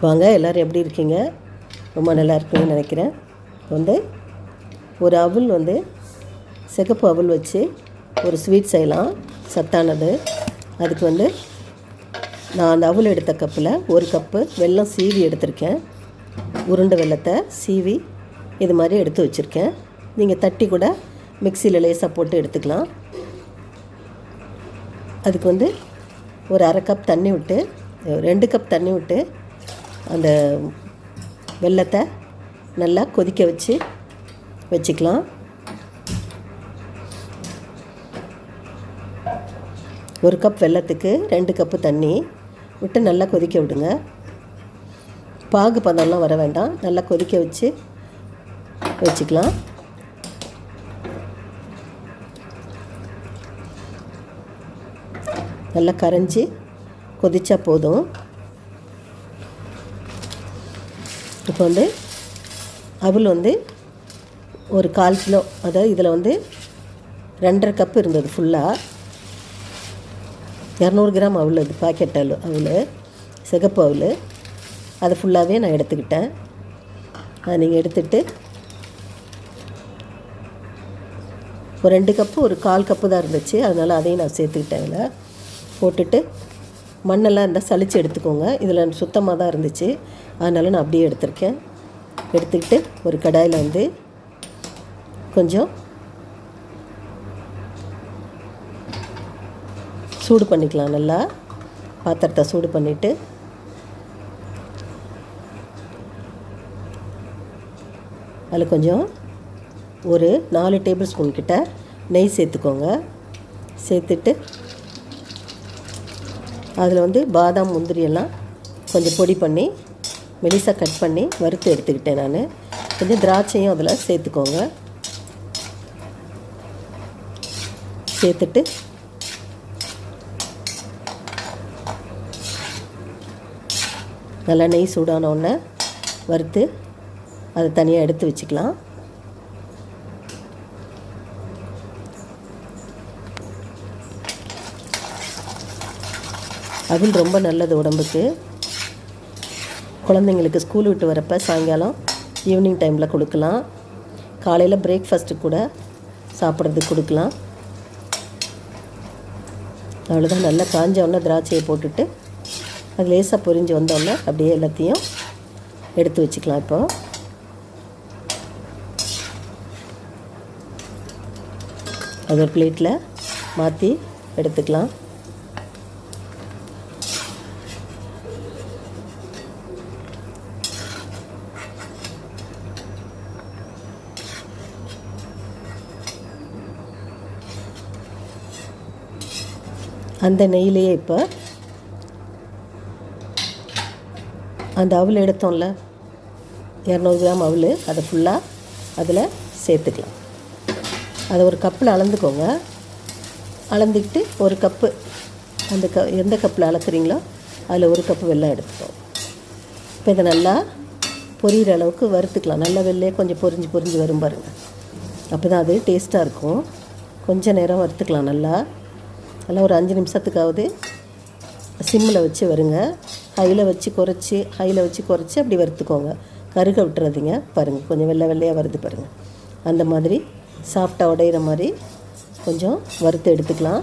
வாங்க எல்லோரும் எப்படி இருக்கீங்க? ரொம்ப நல்லா இருக்குன்னு நினைக்கிறேன். வந்து ஒரு அவல் வந்து சிகப்பு அவல் வச்சு ஒரு ஸ்வீட் செய்யலாம். சத்தானது. அதுக்கு வந்து நான் அந்த அவல் எடுத்த கப்பில் ஒரு கப்பு வெல்லம் சீவி எடுத்திருக்கேன். உருண்டை வெல்லத்தை சீவி இது மாதிரி எடுத்து வச்சுருக்கேன். நீங்கள் தட்டி கூட மிக்சியில் லேசாக போட்டு எடுத்துக்கலாம். அதுக்கு வந்து ஒரு அரை கப் தண்ணி விட்டு ரெண்டு கப் தண்ணி விட்டு அந்த வெல்லத்தை நல்லா கொதிக்க வச்சு வச்சுக்கலாம். ஒரு கப் வெல்லத்துக்கு ரெண்டு கப்பு தண்ணி விட்டு நல்லா கொதிக்க விடுங்க. பாகு பதம்லாம் வர வேண்டாம். நல்லா கொதிக்க வச்சு வச்சுக்கலாம். நல்லா கரைஞ்சி கொதிச்சா போதும். இப்போ வந்து அவல் வந்து ஒரு கால் கிலோ அதாவது இதில் வந்து ரெண்டரை கப்பு இருந்தது ஃபுல்லாக இரநூறு கிராம் அவள் அது பாக்கெட் அவல் அவள் சிகப்பு அவள் அதை ஃபுல்லாகவே நான் எடுத்துக்கிட்டேன். அதை நீங்கள் எடுத்துகிட்டு ஒரு ரெண்டு கப்பு ஒரு கால் கப்பு தான் இருந்துச்சு. அதனால் அதையும் நான் சேர்த்துக்கிட்டேன் அதில் போட்டுட்டு மண்ணெல்லாம் இருந்தால் சளிச்சு எடுத்துக்கோங்க. இதில் சுத்தமாக தான் இருந்துச்சு. அதனால் நான் அப்படியே எடுத்திருக்கேன். எடுத்துக்கிட்டு ஒரு கடாயில் வந்து கொஞ்சம் சூடு பண்ணிக்கலாம். நல்லா பாத்திரத்தை சூடு பண்ணிவிட்டு அதில் கொஞ்சம் ஒரு நாலு டேபிள் ஸ்பூன் கிட்ட நெய் சேர்த்துக்கோங்க. சேர்த்துட்டு அதில் வந்து பாதாம் முந்திரி எல்லாம் கொஞ்சம் பொடி பண்ணி மெலிசாக கட் பண்ணி வறுத்து எடுத்துக்கிட்டேன் நான். கொஞ்சம் திராட்சையும் அதில் சேர்த்துக்கோங்க. சேர்த்துட்டு நல்லா நெய் சூடான உடனே வறுத்து அதை தனியாக எடுத்து வச்சுக்கலாம். அதுவும் ரொம்ப நல்லது உடம்புக்கு. குழந்தைங்களுக்கு ஸ்கூல் விட்டு வரப்போ சாயங்காலம் ஈவினிங் டைமில் கொடுக்கலாம். காலையில் பிரேக்ஃபாஸ்ட்டு கூட சாப்பிட்றதுக்கு கொடுக்கலாம். அவ்வளோதான் நல்லா காஞ்ச உடனே திராட்சையை போட்டுட்டு அது லேசாக பொரிஞ்சு வந்தோடனே அப்படியே எல்லாத்தையும் எடுத்து வச்சுக்கலாம் இப்போ. அது ஒரு பிளேட்டில் மாற்றி எடுத்துக்கலாம். அந்த நெய்யிலேயே இப்போ அந்த அவல் எடுத்தோம்ல. இரநூறு கிராம் அவல் அதை ஃபுல்லாக அதில் சேர்த்துக்கலாம். அதை ஒரு கப்பில் அளந்துக்கோங்க. அளந்துக்கிட்டு ஒரு கப்பு அந்த க எந்த கப்பில் அளக்குறீங்களோ அதில் ஒரு கப்பு வெள்ளம் எடுத்துக்கோங்க இப்போ இதை நல்லா பொரியிற அளவுக்கு வறுத்துக்கலாம். நல்ல வெள்ளையே கொஞ்சம் பொரிஞ்சு பொரிஞ்சு வரும் பாருங்கள் அப்போ தான் அது டேஸ்ட்டாக இருக்கும். கொஞ்சம் நேரம் வறுத்துக்கலாம் நல்லா. நல்லா ஒரு அஞ்சு நிமிஷத்துக்காவது சிம்மில் வச்சு வருங்க. ஹையில் வச்சு குறைச்சி ஹையில் வச்சு குறைச்சி அப்படி வறுத்துக்கோங்க. கருக விட்டுறதுங்க. பாருங்கள் கொஞ்சம் வெள்ளை வெள்ளையாக வருது பாருங்கள் அந்த மாதிரி சாஃப்டாக உடையிற மாதிரி கொஞ்சம் வறுத்து எடுத்துக்கலாம்.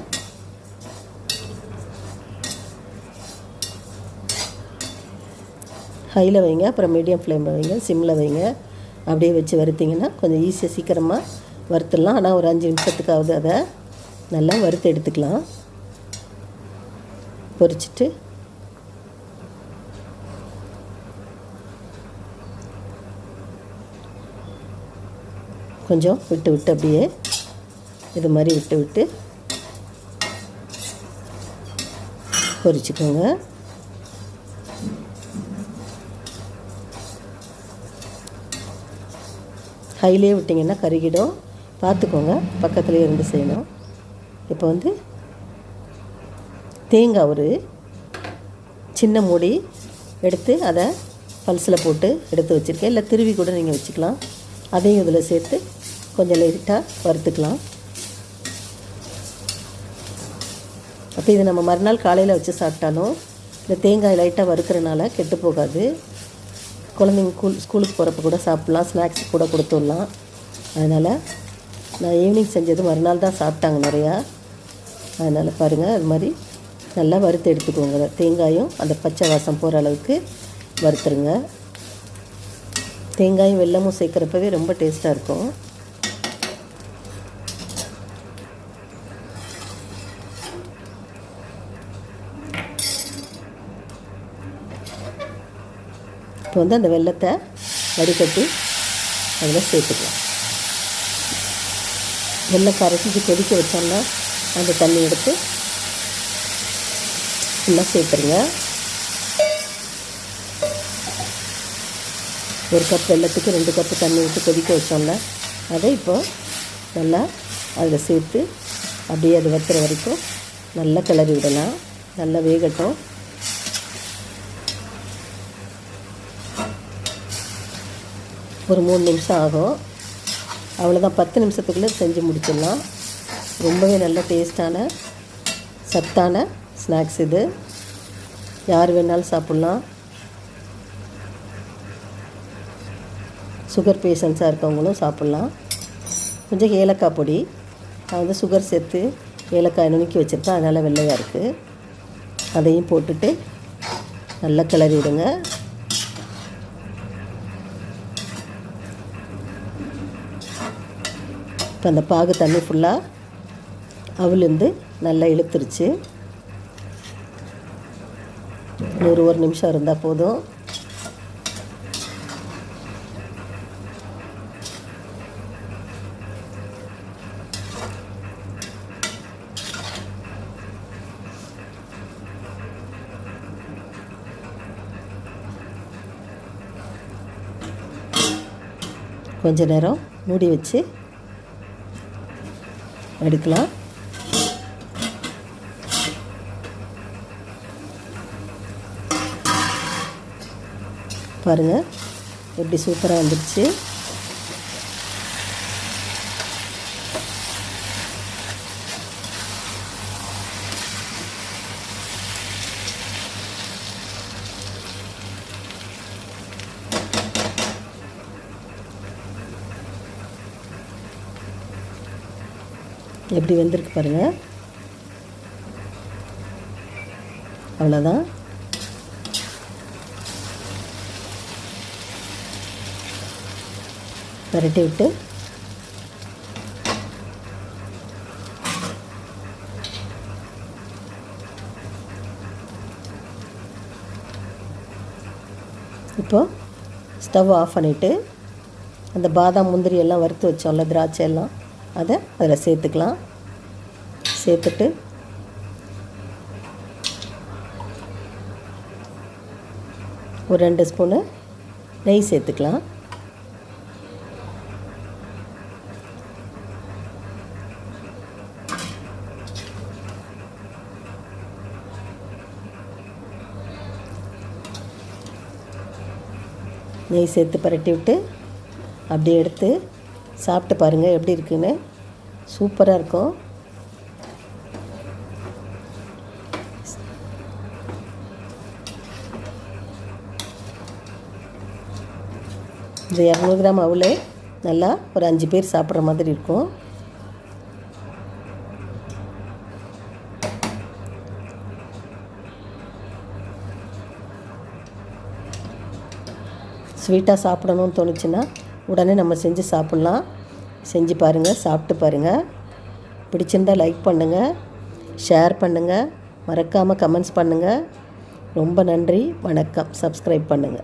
ஹையில் வைங்க அப்புறம் மீடியம் ஃப்ளேமில் வைங்க சிம்மில் வைங்க. அப்படியே வச்சு வறுத்திங்கன்னா கொஞ்சம் ஈஸியாக சீக்கிரமாக வறுத்துடலாம். ஆனால் ஒரு அஞ்சு நிமிஷத்துக்காவது அதை நல்லா வறுத்து எடுத்துக்கலாம். பொரிச்சிட்டு. கொஞ்சம் விட்டு விட்டு அப்படியே இது மாதிரி விட்டு விட்டு பொரிச்சுக்கோங்க. ஹைலே விட்டிங்கன்னா கருகிடும். பார்த்துக்கோங்க பக்கத்துலேயே இருந்து செய்யணும். இப்போ வந்து தேங்காய் ஒரு சின்ன மூடி எடுத்து அதை பல்ஸில் போட்டு எடுத்து வச்சுருக்கேன். இல்லை திருவி கூட நீங்கள் வச்சுக்கலாம். அதையும் இதில் சேர்த்து கொஞ்சம் லைட்டாக வறுத்துக்கலாம். அப்போ இது நம்ம மறுநாள் காலையில் வச்சு சாப்பிட்டாலும் இந்த தேங்காய் லைட்டாக வறுக்கிறனால கெட்டு போகாது. குழந்தைங்க ஸ்கூல் ஸ்கூலுக்கு போகிறப்ப கூட சாப்பிட்லாம். ஸ்நாக்ஸ் கூட கொடுத்துடலாம். அதனால் நான் ஈவினிங் செஞ்சது மறுநாள் தான் சாப்பிட்டாங்க நிறையா. அதனால் பாருங்கள் அது மாதிரி நல்லா வறுத்து எடுத்துக்கோங்க. தேங்காயும் அந்த பச்சை வாசம் போகிற அளவுக்கு வறுத்துருங்க. தேங்காயும் வெல்லமும் சேர்க்குறப்பவே ரொம்ப டேஸ்ட்டாக இருக்கும். இப்போ வந்து அந்த வெள்ளத்தை வடிகட்டி அதில் சேர்த்துக்கலாம். வெள்ளை கரைச்சி கொதிக்க வச்சோம்னா அந்த தண்ணி எடுத்து ஃபுல்லாக சேர்த்துருங்க. ஒரு கப் வெள்ளத்துக்கு ரெண்டு கப்பு தண்ணி ஊற்றி கொதிக்க வச்சோம்ல அதை இப்போ நல்லா அதில் சேர்த்து அப்படியே அது வற்றுற வரைக்கும் நல்லா கிளறி விடலாம். நல்லா வேகட்டும். ஒரு மூணு நிமிஷம் ஆகும். அவ்வளோதான் பத்து நிமிஷத்துக்குள்ளே செஞ்சு முடிச்சிடலாம். ரொம்பவே நல்ல டேஸ்டான சத்தான ஸ்நாக்ஸ் இது. யார் வேணாலும் சாப்பிட்லாம். சுகர் பேஷண்ட்ஸாக இருக்கவங்களும் சாப்பிட்லாம். கொஞ்சம் ஏலக்காய் பொடி. நான் வந்து சுகர் சேர்த்து ஏலக்காய் நுணுக்கி வச்சுருப்பேன் அதனால் வெள்ளையாக இருக்குது அதையும் போட்டுட்டு நல்லா கிளறி விடுங்க. இப்போ அந்த பாகு தண்ணி ஃபுல்லாக அவலேருந்து நல்லா இழுத்துருச்சு. ஒரு ஒரு நிமிஷம் இருந்தால் போதும். கொஞ்ச நேரம் மூடி வச்சு எடுக்கலாம். பாருங்கள் எப்படி சூப்பராக வந்துடுச்சு எப்படி வந்திருக்கு பாருங்கள் அவ்வளோதான் விரட்டி விட்டு இப்போது ஸ்டவ் ஆஃப் பண்ணிவிட்டு அந்த பாதாம் முந்திரி எல்லாம் வறுத்து வச்சோம்ல திராட்சை எல்லாம் அதை அதில் சேர்த்துக்கலாம். சேர்த்துட்டு ஒரு ரெண்டு ஸ்பூனு நெய் சேர்த்துக்கலாம். நெய் சேர்த்து பரட்டி விட்டு அப்படியே எடுத்து சாப்பிட்டு பாருங்கள் எப்படி இருக்குன்னு. சூப்பராக இருக்கும். இந்த இரநூறு கிராம் அவுளே நல்லா ஒரு அஞ்சு பேர் சாப்பிட்ற மாதிரி இருக்கும். ஸ்வீட்டாக சாப்பிடணும்னு தோணுச்சுன்னா உடனே நம்ம செஞ்சு சாப்பிட்லாம். செஞ்சு பாருங்கள் சாப்பிட்டு பாருங்கள் பிடிச்சிருந்தால் லைக் பண்ணுங்கள் ஷேர் பண்ணுங்கள் மறக்காமல் கமெண்ட்ஸ் பண்ணுங்கள் ரொம்ப நன்றி வணக்கம். சப்ஸ்கிரைப் பண்ணுங்கள்